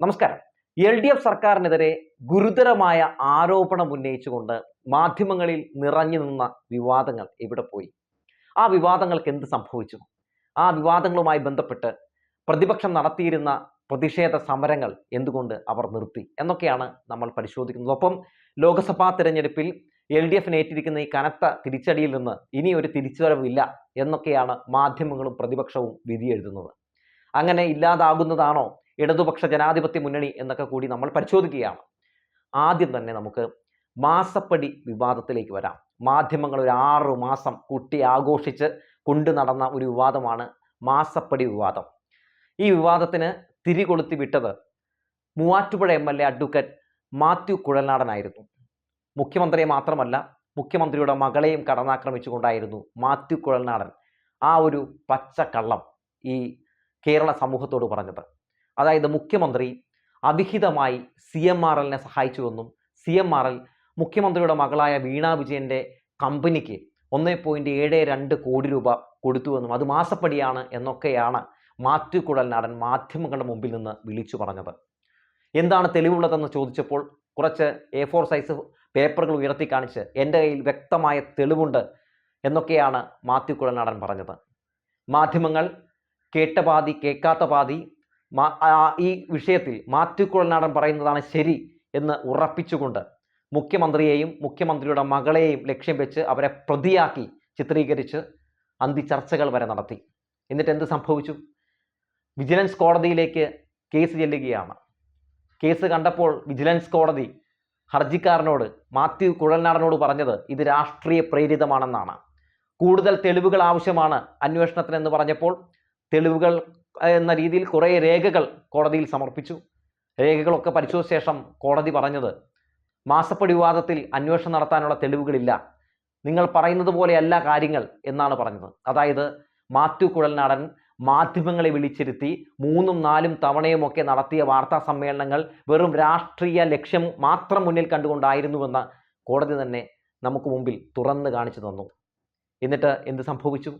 നമസ്കാരം. L D F സർക്കാരിനെതിരെ ഗുരുതരമായ ആരോപണം ഉന്നയിച്ചുകൊണ്ട് മാധ്യമങ്ങളിൽ നിറഞ്ഞു നിന്ന വിവാദങ്ങൾ എവിടെ പോയി? ആ വിവാദങ്ങൾക്ക് എന്ത് സംഭവിച്ചു? ആ വിവാദങ്ങളുമായി ബന്ധപ്പെട്ട് പ്രതിപക്ഷം നടത്തിയിരുന്ന പ്രതിഷേധ സമരങ്ങൾ എന്തുകൊണ്ട് അവർ നിർത്തി? എന്നൊക്കെയാണ് നമ്മൾ പരിശോധിക്കുന്നത്. ഒപ്പം ലോക്സഭാ തിരഞ്ഞെടുപ്പിൽ എൽ ഡി എഫിന് ഏറ്റിരിക്കുന്ന ഈ കനത്ത തിരിച്ചടിയിൽ നിന്ന് ഇനി ഒരു തിരിച്ചുവരവില്ല എന്നൊക്കെയാണ് മാധ്യമങ്ങളും പ്രതിപക്ഷവും വിധിയെഴുതുന്നത്. അങ്ങനെ ഇല്ലാതാകുന്നതാണോ ഇടതുപക്ഷ ജനാധിപത്യ മുന്നണി എന്നൊക്കെ കൂടി നമ്മൾ പരിശോധിക്കുകയാണ്. ആദ്യം തന്നെ നമുക്ക് മാസപ്പടി വിവാദത്തിലേക്ക് വരാം. മാധ്യമങ്ങൾ ഒരു ആറു മാസം കുട്ടി ആഘോഷിച്ച് കൊണ്ടു നടന്ന ഒരു വിവാദമാണ് മാസപ്പടി വിവാദം. ഈ വിവാദത്തിന് തിരികൊളുത്തി വിട്ടത് Muvattupuzha M L A advocate Mathew കുഴൽനാടനായിരുന്നു. മുഖ്യമന്ത്രിയെ മാത്രമല്ല മുഖ്യമന്ത്രിയുടെ മകളെയും കടന്നാക്രമിച്ചുകൊണ്ടായിരുന്നു മാത്യു കുഴൽനാടൻ ആ ഒരു പച്ചക്കള്ളം ഈ കേരള സമൂഹത്തോട് പറഞ്ഞത്. അതായത് മുഖ്യമന്ത്രി അവിഹിതമായി സി എം ആർ എല്ലിനെ സഹായിച്ചുവെന്നും സി എം ആർ എൽ മുഖ്യമന്ത്രിയുടെ മകളായ വീണാ വിജയന്റെ കമ്പനിക്ക് ഒന്ന് പോയിന്റ് ഏഴ് രണ്ട് കോടി രൂപ കൊടുത്തുവെന്നും അത് മാസപ്പടിയാണ് എന്നൊക്കെയാണ് മാത്യു കുഴൽനാടൻ മാധ്യമങ്ങളുടെ മുമ്പിൽ നിന്ന് വിളിച്ചു പറഞ്ഞത്. എന്താണ് തെളിവുള്ളതെന്ന് ചോദിച്ചപ്പോൾ കുറച്ച് എ ഫോർ സൈസ് പേപ്പറുകൾ ഉയർത്തി കാണിച്ച് എന്റെ കയ്യിൽ വ്യക്തമായ തെളിവുണ്ട് എന്നൊക്കെയാണ് മാത്യു കുഴൽനാടൻ പറഞ്ഞത്. മാധ്യമങ്ങൾ കേട്ട പാതി കേൾക്കാത്ത പാതി ഈ വിഷയത്തിൽ മാത്യു കുഴൽനാടൻ പറയുന്നതാണ് ശരി എന്ന് ഉറപ്പിച്ചുകൊണ്ട് മുഖ്യമന്ത്രിയെയും മുഖ്യമന്ത്രിയുടെ മകളെയും ലക്ഷ്യം വെച്ച് അവരെ പ്രതിയാക്കി ചിത്രീകരിച്ച് അന്തിചർച്ചകൾ വരെ നടത്തി. എന്നിട്ട് എന്ത് സംഭവിച്ചു? വിജിലൻസ് കോടതിയിലേക്ക് കേസ് ചെല്ലുകയാണ്. കേസ് കണ്ടപ്പോൾ വിജിലൻസ് കോടതി ഹർജിക്കാരനോട് മാത്യു കുഴൽനാടനോട് പറഞ്ഞത് ഇത് രാഷ്ട്രീയ പ്രേരിതമാണെന്നാണ്. കൂടുതൽ തെളിവുകൾ ആവശ്യമാണ് അന്വേഷണത്തിനെന്ന് പറഞ്ഞപ്പോൾ തെളിവുകൾ എന്ന രീതിയിൽ കുറേ രേഖകൾ കോടതിയിൽ സമർപ്പിച്ചു. രേഖകളൊക്കെ പരിശോധിച്ച ശേഷം കോടതി പറഞ്ഞത് മാസപ്പടി വിവാദത്തിൽ അന്വേഷണം നടത്താനുള്ള തെളിവുകളില്ല. നിങ്ങൾ പറയുന്നത് പോലെയല്ല കാര്യങ്ങൾ എന്നാണ് പറഞ്ഞത്. അതായത് മാത്യു കുഴൽനാടൻ മാധ്യമങ്ങളെ വിളിച്ചിരുത്തി മൂന്നും നാലും തവണയുമൊക്കെ നടത്തിയ വാർത്താ സമ്മേളനങ്ങൾ വെറും രാഷ്ട്രീയ ലക്ഷ്യം മാത്രം മുന്നിൽ കണ്ടുകൊണ്ടായിരുന്നുവെന്ന് കോടതി തന്നെ നമുക്ക് മുമ്പിൽ തുറന്നു കാണിച്ചു തന്നു. എന്നിട്ട് എന്ത് സംഭവിച്ചു?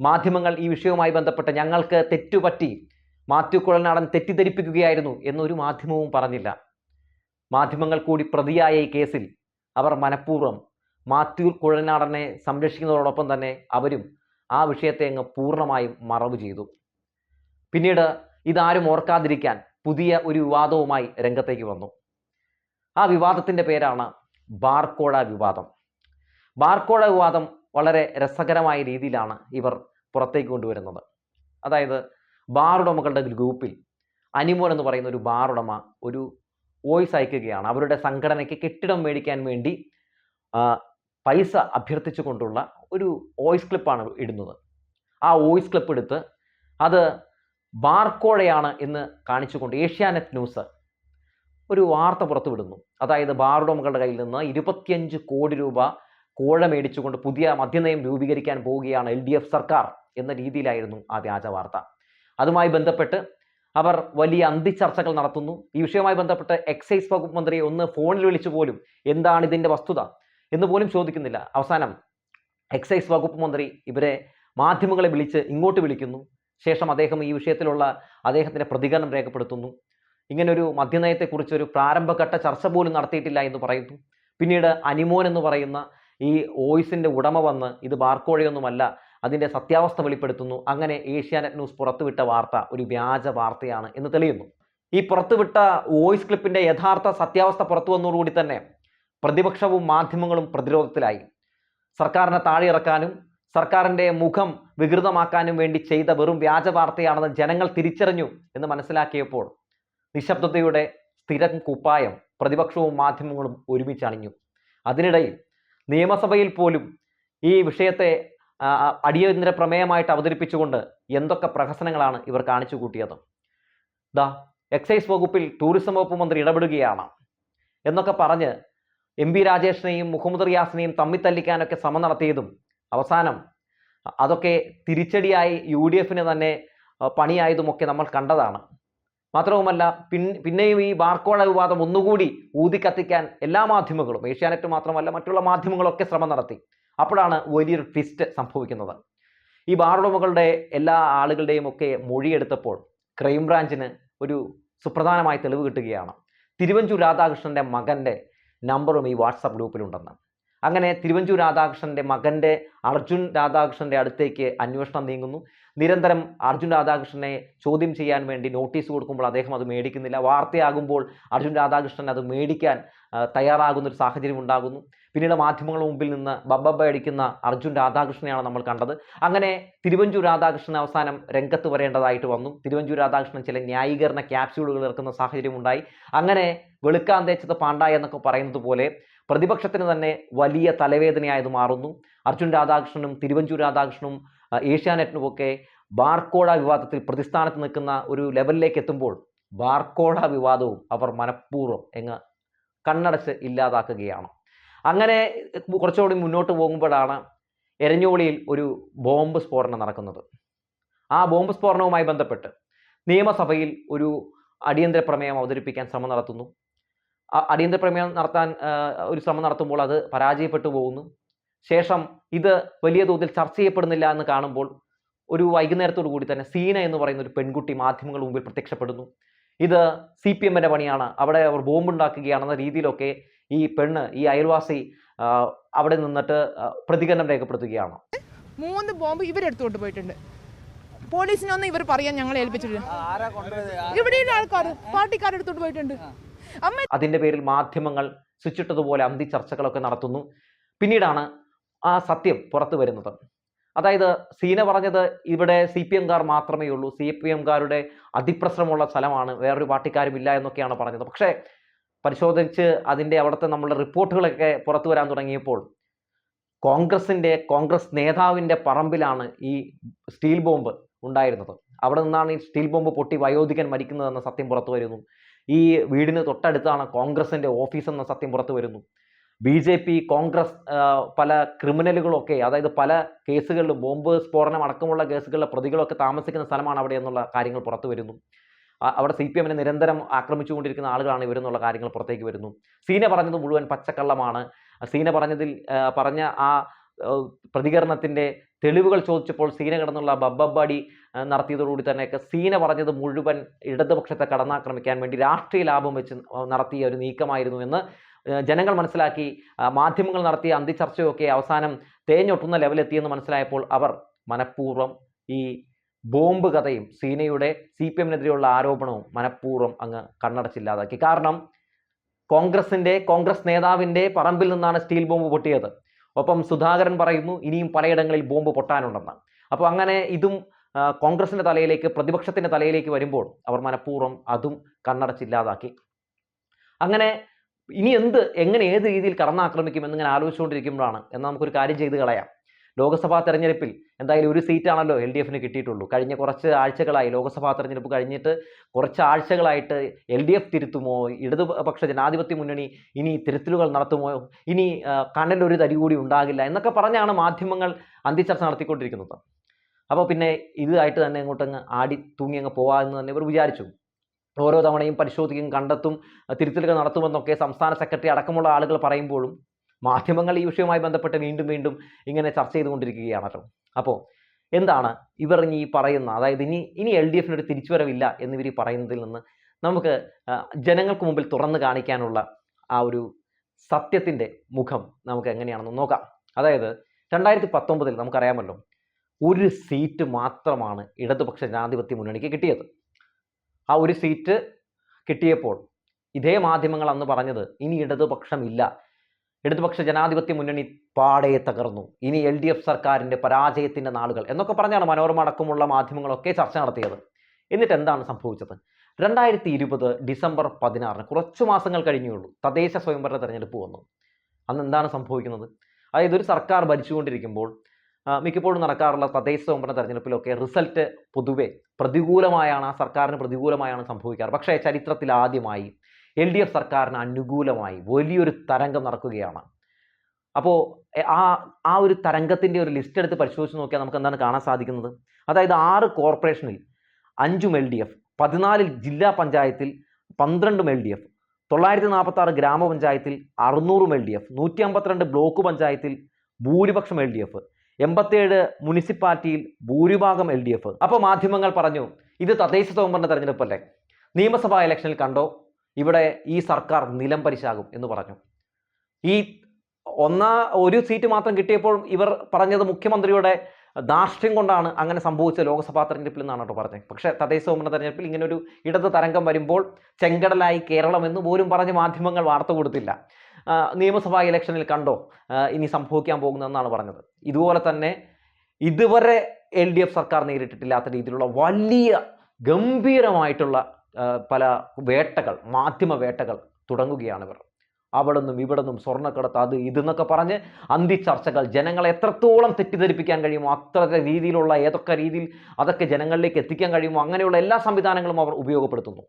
മാധ്യമങ്ങൾ ഈ വിഷയവുമായി ബന്ധപ്പെട്ട് ഞങ്ങൾക്ക് തെറ്റുപറ്റി മാത്യു കുഴൽനാടൻ തെറ്റിദ്ധരിപ്പിക്കുകയായിരുന്നു എന്നൊരു മാധ്യമവും പറഞ്ഞില്ല. മാധ്യമങ്ങൾ കൂടി പ്രതിയായ ഈ കേസിൽ അവർ മനഃപൂർവം മാത്യു കുഴൽനാടനെ സംരക്ഷിക്കുന്നതോടൊപ്പം തന്നെ അവരും ആ വിഷയത്തെ അങ്ങ് പൂർണമായും മറവ് ചെയ്തു. പിന്നീട് ഇതാരും ഓർക്കാതിരിക്കാൻ പുതിയ ഒരു വിവാദവുമായി രംഗത്തേക്ക് വന്നു. ആ വിവാദത്തിന്റെ പേരാണ് ബാർക്കോഴ വിവാദം. ബാർക്കോഴ വിവാദം വളരെ രസകരമായ രീതിയിലാണ് ഇവർ പുറത്തേക്ക് കൊണ്ടുവരുന്നത്. അതായത് ബാറുടമകളുടെ ഗ്രൂപ്പിൽ അനിമോൻ എന്ന് പറയുന്ന ഒരു ബാറുടമ ഒരു വോയിസ് അയക്കുകയാണ്. അവരുടെ സംഘടനയ്ക്ക് കെട്ടിടം മേടിക്കാൻ വേണ്ടി പൈസ അഭ്യർത്ഥിച്ചു കൊണ്ടുള്ള ഒരു വോയിസ് ക്ലിപ്പാണ് ഇടുന്നത്. ആ വോയിസ് ക്ലിപ്പ് എടുത്ത് അത് ബാർക്കോഴയാണ് എന്ന് കാണിച്ചുകൊണ്ട് ഏഷ്യാനെറ്റ് ന്യൂസ് ഒരു വാർത്ത പുറത്തുവിടുന്നു. അതായത് ബാറുടമകളുടെ കയ്യിൽ നിന്ന് ഇരുപത്തിയഞ്ച് കോടി രൂപ കോഴ മേടിച്ചുകൊണ്ട് പുതിയ മദ്യനയം രൂപീകരിക്കാൻ പോവുകയാണ് എൽ ഡി എഫ് സർക്കാർ എന്ന രീതിയിലായിരുന്നു ആ വ്യാജ വാർത്ത. അതുമായി ബന്ധപ്പെട്ട് അവർ വലിയ അന്തിച്ചർച്ചകൾ നടത്തുന്നു. ഈ വിഷയവുമായി ബന്ധപ്പെട്ട് എക്സൈസ് വകുപ്പ് മന്ത്രിയെ ഒന്ന് ഫോണിൽ വിളിച്ചു പോലും എന്താണ് ഇതിന്റെ വസ്തുത എന്ന് പോലും ചോദിക്കുന്നില്ല. അവസാനം എക്സൈസ് വകുപ്പ് മന്ത്രി ഇവരെ മാധ്യമങ്ങളെ വിളിച്ച് ഇങ്ങോട്ട് വിളിക്കുന്നു. ശേഷം അദ്ദേഹം ഈ വിഷയത്തിലുള്ള അദ്ദേഹത്തിന്റെ പ്രതികരണം രേഖപ്പെടുത്തുന്നു. ഇങ്ങനൊരു മദ്യനയത്തെക്കുറിച്ച് ഒരു പ്രാരംഭഘട്ട ചർച്ച പോലും നടത്തിയിട്ടില്ല എന്ന് പറയുന്നു. പിന്നീട് അനിമോൻ എന്ന് പറയുന്ന ഈ വോയിസിന്റെ ഉടമ വന്ന് ഇത് ബാർക്കോഴയൊന്നുമല്ല അതിന്റെ സത്യാവസ്ഥ വെളിപ്പെടുത്തുന്നു. അങ്ങനെ ഏഷ്യാനെറ്റ് ന്യൂസ് പുറത്തുവിട്ട വാർത്ത ഒരു വ്യാജ വാർത്തയാണ് എന്ന് തെളിയുന്നു. ഈ പുറത്തുവിട്ട വോയിസ് ക്ലിപ്പിന്റെ യഥാർത്ഥ സത്യാവസ്ഥ പുറത്തു വന്നതോടുകൂടി തന്നെ പ്രതിപക്ഷവും മാധ്യമങ്ങളും പ്രതിരോധത്തിലായി. സർക്കാരിനെ താഴെയിറക്കാനും സർക്കാരിന്റെ മുഖം വികൃതമാക്കാനും വേണ്ടി ചെയ്ത വെറും വ്യാജ വാർത്തയാണെന്ന് ജനങ്ങൾ തിരിച്ചറിഞ്ഞു എന്ന് മനസ്സിലാക്കിയപ്പോൾ നിശബ്ദതയുടെ സ്ഥിരം കുപ്പായം പ്രതിപക്ഷവും മാധ്യമങ്ങളും ഒരുമിച്ചണിഞ്ഞു. അതിനിടയിൽ നിയമസഭയിൽ പോലും ഈ വിഷയത്തെ അടിയന്തര പ്രമേയമായിട്ട് അവതരിപ്പിച്ചുകൊണ്ട് എന്തൊക്കെ പ്രഹസനങ്ങളാണ് ഇവർ കാണിച്ചു കൂട്ടിയത്. ദാ എക്സൈസ് വകുപ്പിൽ ടൂറിസം വകുപ്പ് മന്ത്രി ഇടപെടുകയാണ്. എന്നൊക്കെ പറഞ്ഞ് എം പി രാജേഷിനെയും മുഹമ്മദ് റിയാസിനെയും തമ്മിത്തല്ലിക്കാനൊക്കെ ശ്രമം നടത്തിയതും അവസാനം അതൊക്കെ തിരിച്ചടിയായി യു ഡി എഫിന് തന്നെ പണിയായതുമൊക്കെ നമ്മൾ കണ്ടതാണ്. മാത്രവുമല്ല പിൻ പിന്നെയും ഈ ബാർക്കോഴ വിവാദം ഒന്നുകൂടി ഊതിക്കത്തിക്കാൻ എല്ലാ മാധ്യമങ്ങളും ഏഷ്യാനെറ്റ് മാത്രമല്ല മറ്റുള്ള മാധ്യമങ്ങളൊക്കെ ശ്രമം നടത്തി. അപ്പോഴാണ് വലിയൊരു ട്വിസ്റ്റ് സംഭവിക്കുന്നത്. ഈ ബാറുടമകളുടെ എല്ലാ ആളുകളുടെയും ഒക്കെ മൊഴിയെടുത്തപ്പോൾ ക്രൈംബ്രാഞ്ചിന് ഒരു സുപ്രധാനമായ തെളിവ് കിട്ടുകയാണ്. തിരുവഞ്ചൂർ രാധാകൃഷ്ണന്റെ മകന്റെ നമ്പറും ഈ വാട്സപ്പ് ഗ്രൂപ്പിലുണ്ടെന്ന്. അങ്ങനെ തിരുവഞ്ചൂർ രാധാകൃഷ്ണന്റെ മകന്റെ അർജുൻ രാധാകൃഷ്ണന്റെ അടുത്തേക്ക് അന്വേഷണം നീങ്ങുന്നു. നിരന്തരം അർജുൻ രാധാകൃഷ്ണനെ ചോദ്യം ചെയ്യാൻ വേണ്ടി നോട്ടീസ് കൊടുക്കുമ്പോൾ അദ്ദേഹം അത് മേടിക്കുന്നില്ല. വാർത്തയാകുമ്പോൾ അർജുൻ രാധാകൃഷ്ണൻ അത് മേടിക്കാൻ തയ്യാറാകുന്ന ഒരു സാഹചര്യം ഉണ്ടാകുന്നു. പിന്നീട് മാധ്യമങ്ങളുടെ മുമ്പിൽ നിന്ന് ബബ്ബബ്ബ അടിക്കുന്ന അർജുൻ രാധാകൃഷ്ണനെയാണ് നമ്മൾ കണ്ടത്. അങ്ങനെ തിരുവഞ്ചൂർ രാധാകൃഷ്ണൻ അവസാനം രംഗത്ത് വരേണ്ടതായിട്ട് വന്നു. തിരുവഞ്ചൂർ രാധാകൃഷ്ണൻ ചില ന്യായീകരണ ക്യാപ്സ്യൂളുകൾ ഇറക്കുന്ന സാഹചര്യം ഉണ്ടായി അങ്ങനെ വെളുക്കാൻ തേച്ചത് എന്നൊക്കെ പറയുന്നത് പോലെ പ്രതിപക്ഷത്തിന് തന്നെ വലിയ തലവേദനയായത് മാറുന്നു. അർജുൻ രാധാകൃഷ്ണനും തിരുവഞ്ചൂർ രാധാകൃഷ്ണനും ഏഷ്യാനെറ്റിനുമൊക്കെ ബാർക്കോഴ വിവാദത്തിൽ പ്രതിസ്ഥാനത്ത് നിൽക്കുന്ന ഒരു ലെവലിലേക്ക് എത്തുമ്പോൾ ബാർക്കോഴ വിവാദവും അവർ മനഃപൂർവം എങ്ങ് കണ്ണടച്ച് ഇല്ലാതാക്കുകയാണ്. അങ്ങനെ കുറച്ചുകൂടി മുന്നോട്ട് പോകുമ്പോഴാണ് എരഞ്ഞോളിയിൽ ഒരു ബോംബ് സ്ഫോടനം നടക്കുന്നത്. ആ ബോംബ് സ്ഫോടനവുമായി ബന്ധപ്പെട്ട് നിയമസഭയിൽ ഒരു അടിയന്തര പ്രമേയം അവതരിപ്പിക്കാൻ ശ്രമം നടത്തുന്നു. അടിയന്തര പ്രമേയം നടത്താൻ ഒരു ശ്രമം നടത്തുമ്പോൾ അത് പരാജയപ്പെട്ടു പോകുന്നു. ശേഷം ഇത് വലിയ തോതിൽ ചർച്ച ചെയ്യപ്പെടുന്നില്ല എന്ന് കാണുമ്പോൾ ഒരു വൈകുന്നേരത്തോടു കൂടി തന്നെ സീന എന്ന് പറയുന്ന ഒരു പെൺകുട്ടി മാധ്യമങ്ങളുടെ മുമ്പിൽ പ്രത്യക്ഷപ്പെടുന്നു. ഇത് സി പി എമ്മിന്റെ പണിയാണ്. അവിടെ അവർ ബോംബുണ്ടാക്കുകയാണെന്ന രീതിയിലൊക്കെ ഈ പെണ്ണ് ഈ അയൽവാസി അവിടെ നിന്നിട്ട് പ്രതികരണം രേഖപ്പെടുത്തുകയാണ്. മൂന്ന് ബോംബ് ഇവരെടുത്തുകൊണ്ട് പോയിട്ടുണ്ട്. പോലീസിനൊന്നും ഇവർ പറയാൻ ഞങ്ങളെ ഏൽപ്പിച്ചിട്ടുണ്ട് ആരാ കൊണ്ടുപോയത് ഇവിടെയുള്ള ആൾക്കാർ പാർട്ടിക്കാരെടുത്തോണ്ട് പോയിട്ടുണ്ട്. അമ്മ അതിന്റെ പേരിൽ മാധ്യമങ്ങൾ സ്വിച്ചിട്ടതുപോലെ അന്തി ചർച്ചകളൊക്കെ നടത്തുന്നു. പിന്നീടാണ് ആ സത്യം പുറത്തു വരുന്നത്. അതായത് സീന പറഞ്ഞത് ഇവിടെ സി പി എംകാർ മാത്രമേ ഉള്ളൂ. സി പി എംകാരുടെ അതിപ്രശ്നമുള്ള സ്ഥലമാണ്. വേറൊരു പാർട്ടിക്കാരും ഇല്ല എന്നൊക്കെയാണ് പറഞ്ഞത്. പക്ഷേ പരിശോധിച്ച് അതിന്റെ അവിടുത്തെ നമ്മളുടെ റിപ്പോർട്ടുകളൊക്കെ പുറത്തു വരാൻ തുടങ്ങിയപ്പോൾ കോൺഗ്രസിന്റെ കോൺഗ്രസ് നേതാവിന്റെ പറമ്പിലാണ് ഈ സ്റ്റീൽ ബോംബ് ഉണ്ടായിരുന്നത്. അവിടെ നിന്നാണ് ഈ സ്റ്റീൽ ബോംബ് പൊട്ടി വയോധികൻ മരിക്കുന്നതെന്ന സത്യം പുറത്തു വരുന്നു. ഈ വീടിന് തൊട്ടടുത്താണ് കോൺഗ്രസിന്റെ ഓഫീസ് എന്ന സത്യം പുറത്തു വരുന്നു. ബി ജെ പി കോൺഗ്രസ് പല ക്രിമിനലുകളൊക്കെ അതായത് പല കേസുകളിലും ബോംബ് സ്ഫോടനം അടക്കമുള്ള കേസുകളിലെ പ്രതികളൊക്കെ താമസിക്കുന്ന സ്ഥലമാണ് അവിടെ എന്നുള്ള കാര്യങ്ങൾ പുറത്തു വരുന്നു. അവിടെ സി പി എമ്മിനെ നിരന്തരം ആക്രമിച്ചുകൊണ്ടിരിക്കുന്ന ആളുകളാണ് ഇവരെന്നുള്ള കാര്യങ്ങൾ പുറത്തേക്ക് വരുന്നു. സീന പറഞ്ഞത് മുഴുവൻ പച്ചക്കള്ളമാണ്. സീന പറഞ്ഞതിൽ പറഞ്ഞ ആ പ്രതികരണത്തിന്റെ തെളിവുകൾ ചോദിച്ചപ്പോൾ സീന കടന്നുള്ള ബബ്ബാടി നടത്തിയതോടുകൂടി തന്നെയൊക്കെ സീന പറഞ്ഞത് മുഴുവൻ ഇടതുപക്ഷത്തെ കടന്നാക്രമിക്കാൻ വേണ്ടി രാഷ്ട്രീയ ലാഭം വെച്ച് നടത്തിയ ഒരു നീക്കമായിരുന്നു എന്ന് ജനങ്ങൾ മനസ്സിലാക്കി. മാധ്യമങ്ങൾ നടത്തിയ അന്തിച്ചർച്ചയൊക്കെ അവസാനം തേഞ്ഞൊട്ടുന്ന ലെവലെത്തിയെന്ന് മനസ്സിലായപ്പോൾ അവർ മനഃപൂർവം ഈ ബോംബ് കഥയും സീനയുടെ സി പി എമ്മിനെതിരെയുള്ള ആരോപണവും മനഃപൂർവം അങ്ങ് കണ്ണടച്ചില്ലാതാക്കി. കാരണം കോൺഗ്രസിന്റെ കോൺഗ്രസ് നേതാവിന്റെ പറമ്പിൽ നിന്നാണ് സ്റ്റീൽ ബോംബ് പൊട്ടിയത്. ഒപ്പം സുധാകരൻ പറയുന്നു ഇനിയും പലയിടങ്ങളിൽ ബോംബ് പൊട്ടാനുണ്ടെന്ന്. അപ്പോൾ അങ്ങനെ ഇതും കോൺഗ്രസിന്റെ തലയിലേക്ക് പ്രതിപക്ഷത്തിന്റെ തലയിലേക്ക് വരുമ്പോൾ അവർ മനഃപൂർവം അതും കണ്ണടച്ചില്ലാതാക്കി അങ്ങനെ ഇനി എന്ത് എങ്ങനെ ഏത് രീതിയിൽ കടന്നാക്രമിക്കും എന്നിങ്ങനെ ആലോചിച്ചുകൊണ്ടിരിക്കുമ്പോഴാണ് എന്നാൽ നമുക്കൊരു കാര്യം ചെയ്ത് കളയാം. ലോക്സഭാ തെരഞ്ഞെടുപ്പിൽ എന്തായാലും ഒരു സീറ്റാണല്ലോ എൽ ഡി എഫിന് കിട്ടിയിട്ടുള്ളൂ. കഴിഞ്ഞ കുറച്ച് ആഴ്ചകളായി ലോക്സഭാ തെരഞ്ഞെടുപ്പ് കഴിഞ്ഞിട്ട് കുറച്ച് ആഴ്ചകളായിട്ട് എൽ ഡി എഫ് തിരുത്തുമോ? ഇടതുപക്ഷ ജനാധിപത്യ മുന്നണി ഇനി തിരുത്തലുകൾ നടത്തുമോ? ഇനി കണ്ണിലൊരു തരി കൂടി ഉണ്ടാകില്ല എന്നൊക്കെ പറഞ്ഞാണ് മാധ്യമങ്ങൾ അന്തിച്ചർച്ച നടത്തിക്കൊണ്ടിരിക്കുന്നത്. അപ്പോൾ പിന്നെ ഇതായിട്ട് തന്നെ ഇങ്ങോട്ടങ്ങ് ആടി തൂങ്ങി അങ്ങ് പോകാമെന്ന് തന്നെ ഇവർ വിചാരിച്ചു. ഓരോ തവണയും പരിശോധിക്കും കണ്ടെത്തും തിരുത്തലുകൾ നടത്തുമെന്നൊക്കെ സംസ്ഥാന സെക്രട്ടറി അടക്കമുള്ള ആളുകൾ പറയുമ്പോഴും മാധ്യമങ്ങൾ ഈ വിഷയവുമായി ബന്ധപ്പെട്ട് വീണ്ടും വീണ്ടും ഇങ്ങനെ ചർച്ച ചെയ്തുകൊണ്ടിരിക്കുകയാണല്ലോ അപ്പോൾ എന്താണ് ഇവർ ഇനി പറയുന്ന അതായത് ഇനി ഇനി എൽ ഡി എഫിനൊരു തിരിച്ചുവരവില്ല എന്നിവർ ഈ പറയുന്നതിൽ നിന്ന് നമുക്ക് ജനങ്ങൾക്ക് മുമ്പിൽ തുറന്നു കാണിക്കാനുള്ള ആ ഒരു സത്യത്തിന്റെ മുഖം നമുക്ക് എങ്ങനെയാണെന്ന് നോക്കാം. അതായത് രണ്ടായിരത്തി പത്തൊമ്പതിൽ നമുക്കറിയാമല്ലോ ഒരു സീറ്റ് മാത്രമാണ് ഇടതുപക്ഷ ജനാധിപത്യ മുന്നണിക്ക് കിട്ടിയത്. ആ ഒരു സീറ്റ് കിട്ടിയപ്പോൾ ഇതേ മാധ്യമങ്ങൾ അന്ന് പറഞ്ഞത് ഇനി ഇടതുപക്ഷമില്ല ഇടതുപക്ഷ ജനാധിപത്യ മുന്നണി പാടെ തകർന്നു. ഇനി എൽ ഡി എഫ് സർക്കാരിന്റെ പരാജയത്തിന്റെ നാളുകൾ എന്നൊക്കെ പറഞ്ഞാണ് മനോരമ അടക്കമുള്ള മാധ്യമങ്ങളൊക്കെ ചർച്ച നടത്തിയത്. എന്നിട്ട് എന്താണ് സംഭവിച്ചത്? രണ്ടായിരത്തി ഇരുപത് ഡിസംബർ പതിനാറിന് കുറച്ചു മാസങ്ങൾ കഴിഞ്ഞുള്ളൂ തദ്ദേശ സ്വയംഭരണ തെരഞ്ഞെടുപ്പ് വന്നു. അന്ന് എന്താണ് സംഭവിക്കുന്നത്? അതായത് ഒരു സർക്കാർ ഭരിച്ചുകൊണ്ടിരിക്കുമ്പോൾ മിക്കപ്പോഴും നടക്കാറുള്ള തദ്ദേശ സ്വയംഭരണ തെരഞ്ഞെടുപ്പിലൊക്കെ റിസൾട്ട് പൊതുവെ പ്രതികൂലമായാണ് ആ സർക്കാരിന് പ്രതികൂലമായാണ് സംഭവിക്കാറ്. പക്ഷേ ചരിത്രത്തിൽ ആദ്യമായി എൽ ഡി എഫ് സർക്കാരിന് അനുകൂലമായി വലിയൊരു തരംഗം നടക്കുകയാണ്. അപ്പോൾ ആ ആ ഒരു തരംഗത്തിന്റെ ഒരു ലിസ്റ്റ് എടുത്ത് പരിശോധിച്ച് നോക്കിയാൽ നമുക്ക് എന്താണ് കാണാൻ സാധിക്കുന്നത്? അതായത് ആറ് കോർപ്പറേഷനിൽ അഞ്ചും എൽ ഡി എഫ് പതിനാലിൽ ജില്ലാ പഞ്ചായത്തിൽ പന്ത്രണ്ടും എൽ ഡി എഫ് തൊള്ളായിരത്തി നാൽപ്പത്തി ആറ് ഗ്രാമപഞ്ചായത്തിൽ അറുന്നൂറും എൽ ഡി എഫ് നൂറ്റി അമ്പത്തിരണ്ട് ബ്ലോക്ക് പഞ്ചായത്തിൽ ഭൂരിപക്ഷം എൽ ഡി എഫ് എൺപത്തേഴ് മുനിസിപ്പാലിറ്റിയിൽ ഭൂരിഭാഗം എൽ ഡി എഫ്. അപ്പോൾ മാധ്യമങ്ങൾ പറഞ്ഞു ഇത് തദ്ദേശ സ്വയംഭരണ തെരഞ്ഞെടുപ്പല്ലേ? നിയമസഭാ ഇലക്ഷനിൽ കണ്ടോ? ഇവിടെ ഈ സർക്കാർ നിലംപരിശാകും എന്ന് പറഞ്ഞു. ഈ ഒന്നാ ഒരു സീറ്റ് മാത്രം കിട്ടിയപ്പോൾ ഇവർ പറഞ്ഞത് മുഖ്യമന്ത്രിയുടെ ധാർഷ്ട്യം കൊണ്ടാണ് അങ്ങനെ സംഭവിച്ച ലോക്സഭാ തെരഞ്ഞെടുപ്പിൽ നിന്നാണ് കേട്ടോ പറഞ്ഞത്. പക്ഷേ തദ്ദേശ സ്വയംഭരണ തെരഞ്ഞെടുപ്പിൽ ഇങ്ങനെ ഒരു ഇടത് തരംഗം വരുമ്പോൾ ചെങ്കടലായി കേരളം എന്ന് പോലും പറഞ്ഞ് മാധ്യമങ്ങൾ വാർത്ത കൊടുത്തില്ല. നിയമസഭാ ഇലക്ഷനിൽ കണ്ടോ ഇനി സംഭവിക്കാൻ പോകുന്നതെന്നാണ് പറഞ്ഞത്. ഇതുപോലെ തന്നെ ഇതുവരെ എൽ സർക്കാർ നേരിട്ടിട്ടില്ലാത്ത രീതിയിലുള്ള വലിയ ഗംഭീരമായിട്ടുള്ള പല വേട്ടകൾ മാധ്യമ വേട്ടകൾ തുടങ്ങുകയാണ് ഇവർ. അവിടെ നിന്നും ഇവിടെ നിന്നും സ്വർണക്കടത്ത് അത് ഇതെന്നൊക്കെ പറഞ്ഞ് അന്തിച്ചർച്ചകൾ. ജനങ്ങളെ എത്രത്തോളം തെറ്റിദ്ധരിപ്പിക്കാൻ കഴിയുമോ അത്ര രീതിയിലുള്ള ഏതൊക്കെ രീതിയിൽ അതൊക്കെ ജനങ്ങളിലേക്ക് എത്തിക്കാൻ കഴിയുമോ അങ്ങനെയുള്ള എല്ലാ സംവിധാനങ്ങളും അവർ ഉപയോഗപ്പെടുത്തുന്നു.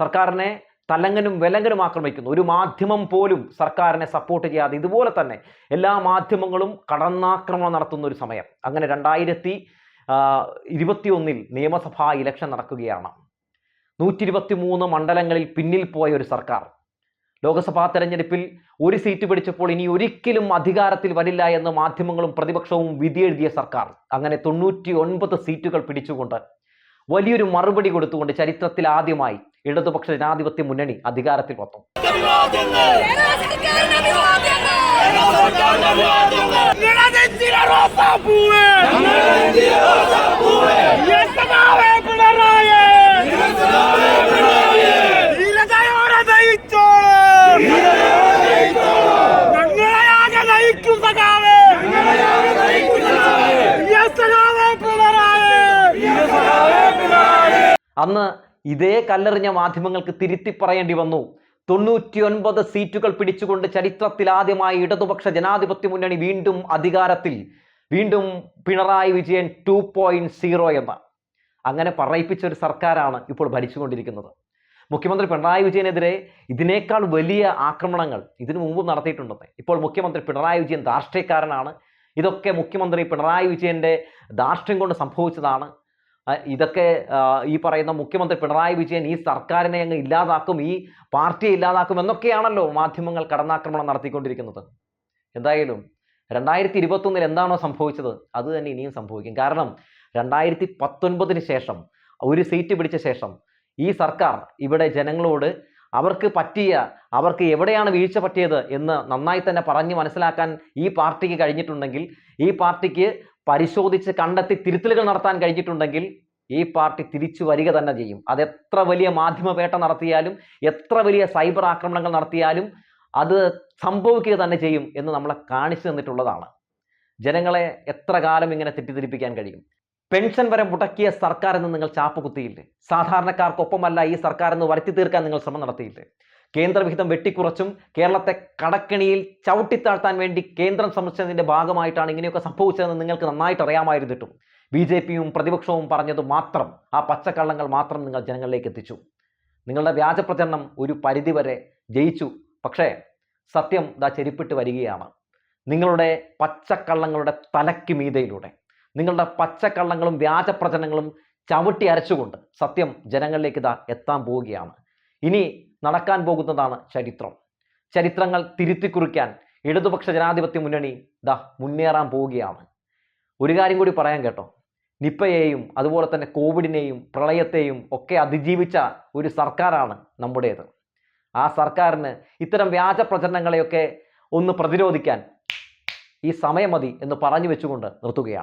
സർക്കാരിനെ തലങ്ങനും വിലങ്ങനും ആക്രമിക്കുന്നു. ഒരു മാധ്യമം പോലും സർക്കാരിനെ സപ്പോർട്ട് ചെയ്യാതെ ഇതുപോലെ തന്നെ എല്ലാ മാധ്യമങ്ങളും കടന്നാക്രമണം നടത്തുന്ന ഒരു സമയം. അങ്ങനെ രണ്ടായിരത്തി ഇരുപത്തിയൊന്നിൽ നിയമസഭാ ഇലക്ഷൻ നടക്കുകയാണ്. നൂറ്റി ഇരുപത്തി മൂന്ന് മണ്ഡലങ്ങളിൽ പിന്നിൽ പോയ ഒരു സർക്കാർ. ലോക്സഭാ തെരഞ്ഞെടുപ്പിൽ ഒരു സീറ്റ് പിടിച്ചപ്പോൾ ഇനി ഒരിക്കലും അധികാരത്തിൽ വരില്ല എന്ന് മാധ്യമങ്ങളും പ്രതിപക്ഷവും വിധിയെഴുതിയ സർക്കാർ. അങ്ങനെ തൊണ്ണൂറ്റി ഒൻപത് സീറ്റുകൾ പിടിച്ചുകൊണ്ട് വലിയൊരു മറുപടി കൊടുത്തുകൊണ്ട് ചരിത്രത്തിൽ ആദ്യമായി ഇടതുപക്ഷ ജനാധിപത്യ മുന്നണി അധികാരത്തിൽ വന്നു. അന്ന് ഇതേ കല്ലെറിഞ്ഞ മാധ്യമങ്ങൾക്ക് തിരുത്തി പറയേണ്ടി വന്നു. തൊണ്ണൂറ്റിയൊൻപത് സീറ്റുകൾ പിടിച്ചുകൊണ്ട് ചരിത്രത്തിൽ ആദ്യമായി ഇടതുപക്ഷ ജനാധിപത്യ മുന്നണി വീണ്ടും അധികാരത്തിൽ. വീണ്ടും Pinarayi Vijayan two point zero എന്ന്. അങ്ങനെ പറയിപ്പിച്ച ഒരു സർക്കാരാണ് ഇപ്പോൾ ഭരിച്ചുകൊണ്ടിരിക്കുന്നത്. മുഖ്യമന്ത്രി പിണറായി വിജയനെതിരെ ഇതിനേക്കാൾ വലിയ ആക്രമണങ്ങൾ ഇതിനു മുമ്പ് നടത്തിയിട്ടുണ്ടെന്ന്. ഇപ്പോൾ മുഖ്യമന്ത്രി പിണറായി വിജയൻ ധാർഷ്ട്രീയക്കാരനാണ് ഇതൊക്കെ മുഖ്യമന്ത്രി പിണറായി വിജയന്റെ ധാർഷ്ട്യം കൊണ്ട് സംഭവിച്ചതാണ്. ഇതൊക്കെ ഈ പറയുന്ന മുഖ്യമന്ത്രി പിണറായി വിജയൻ ഈ സർക്കാരിനെ അങ്ങ് ഇല്ലാതാക്കും ഈ പാർട്ടിയെ ഇല്ലാതാക്കും എന്നൊക്കെയാണല്ലോ മാധ്യമങ്ങൾ കടന്നാക്രമണം നടത്തിക്കൊണ്ടിരിക്കുന്നത്. എന്തായാലും രണ്ടായിരത്തി ഇരുപത്തൊന്നിൽ എന്താണോ സംഭവിച്ചത് അത് തന്നെ ഇനിയും സംഭവിക്കും. കാരണം രണ്ടായിരത്തി പത്തൊൻപതിന് ശേഷം ഒരു സീറ്റ് പിടിച്ച ശേഷം ഈ സർക്കാർ ഇവിടെ ജനങ്ങളോട് അവർക്ക് പറ്റിയ അവർക്ക് എവിടെയാണ് വീഴ്ച പറ്റിയത് എന്ന് നന്നായി തന്നെ പറഞ്ഞ് മനസ്സിലാക്കാൻ ഈ പാർട്ടിക്ക് കഴിഞ്ഞിട്ടുണ്ടെങ്കിൽ ഈ പാർട്ടിക്ക് പരിശോധിച്ച് കണ്ടെത്തി തിരുത്തലുകൾ നടത്താൻ കഴിഞ്ഞിട്ടുണ്ടെങ്കിൽ ഈ പാർട്ടി തിരിച്ചു വരിക തന്നെ ചെയ്യും. അത് എത്ര വലിയ മാധ്യമവേട്ട നടത്തിയാലും എത്ര വലിയ സൈബർ ആക്രമണങ്ങൾ നടത്തിയാലും അത് സംഭവിക്കുക തന്നെ ചെയ്യും എന്ന് നമ്മളെ കാണിച്ചു തന്നിട്ടുള്ളതാണ്. ജനങ്ങളെ എത്ര കാലം ഇങ്ങനെ തെറ്റിദ്ധരിപ്പിക്കാൻ കഴിയും? പെൻഷൻ വരെ മുടക്കിയ സർക്കാർ എന്ന് നിങ്ങൾ ചാപ്പ് കുത്തിയില്ലേ സാധാരണക്കാർക്കൊപ്പമല്ല ഈ സർക്കാർ എന്ന് വരുത്തി തീർക്കാൻ നിങ്ങൾ ശ്രമം നടത്തിയില്ലേ? കേന്ദ്രവിഹിതം വെട്ടിക്കുറച്ചും കേരളത്തെ കടക്കണിയിൽ ചവിട്ടിത്താഴ്ത്താൻ വേണ്ടി കേന്ദ്രം സന്ദർശിച്ചതിന്റെ ഭാഗമായിട്ടാണ് ഇങ്ങനെയൊക്കെ സംഭവിച്ചതെന്ന് നിങ്ങൾക്ക് നന്നായിട്ട് അറിയാമായിരുന്നിട്ടും. ബി ജെ പിയും പ്രതിപക്ഷവും പറഞ്ഞത് മാത്രം ആ പച്ചക്കള്ളങ്ങൾ മാത്രം നിങ്ങൾ ജനങ്ങളിലേക്ക് എത്തിച്ചു. നിങ്ങളുടെ വ്യാജ പ്രചരണം ഒരു പരിധിവരെ ജയിച്ചു. പക്ഷേ സത്യം ദാ ചെരിപ്പിട്ട് വരികയാണ്. നിങ്ങളുടെ പച്ചക്കള്ളങ്ങളുടെ തലയ്ക്ക് മീതയിലൂടെ നിങ്ങളുടെ പച്ചക്കള്ളങ്ങളും വ്യാജ പ്രചരണങ്ങളും ചവിട്ടി അരച്ചുകൊണ്ട് സത്യം ജനങ്ങളിലേക്ക് ഇതാ എത്താൻ പോവുകയാണ്. ഇനി നടക്കാൻ പോകുന്നതാണ് ചരിത്രം. ചരിത്രങ്ങൾ തിരുത്തി കുറിക്കാൻ ഇടതുപക്ഷ ജനാധിപത്യ മുന്നണി ദാ മുന്നേറാൻ പോവുകയാണ്. ഒരു കാര്യം കൂടി പറയാൻ കേട്ടോ. നിപ്പയെയും അതുപോലെ തന്നെ കോവിഡിനെയും പ്രളയത്തെയും ഒക്കെ അതിജീവിച്ച ഒരു സർക്കാരാണ് നമ്മുടേത്. ആ സർക്കാരിന് ഇത്തരം വ്യാജ പ്രചരണങ്ങളെയൊക്കെ ഒന്ന് പ്രതിരോധിക്കാൻ ഈ സമയം മതി എന്ന് പറഞ്ഞു വെച്ചുകൊണ്ട് നിർത്തുകയാണ്.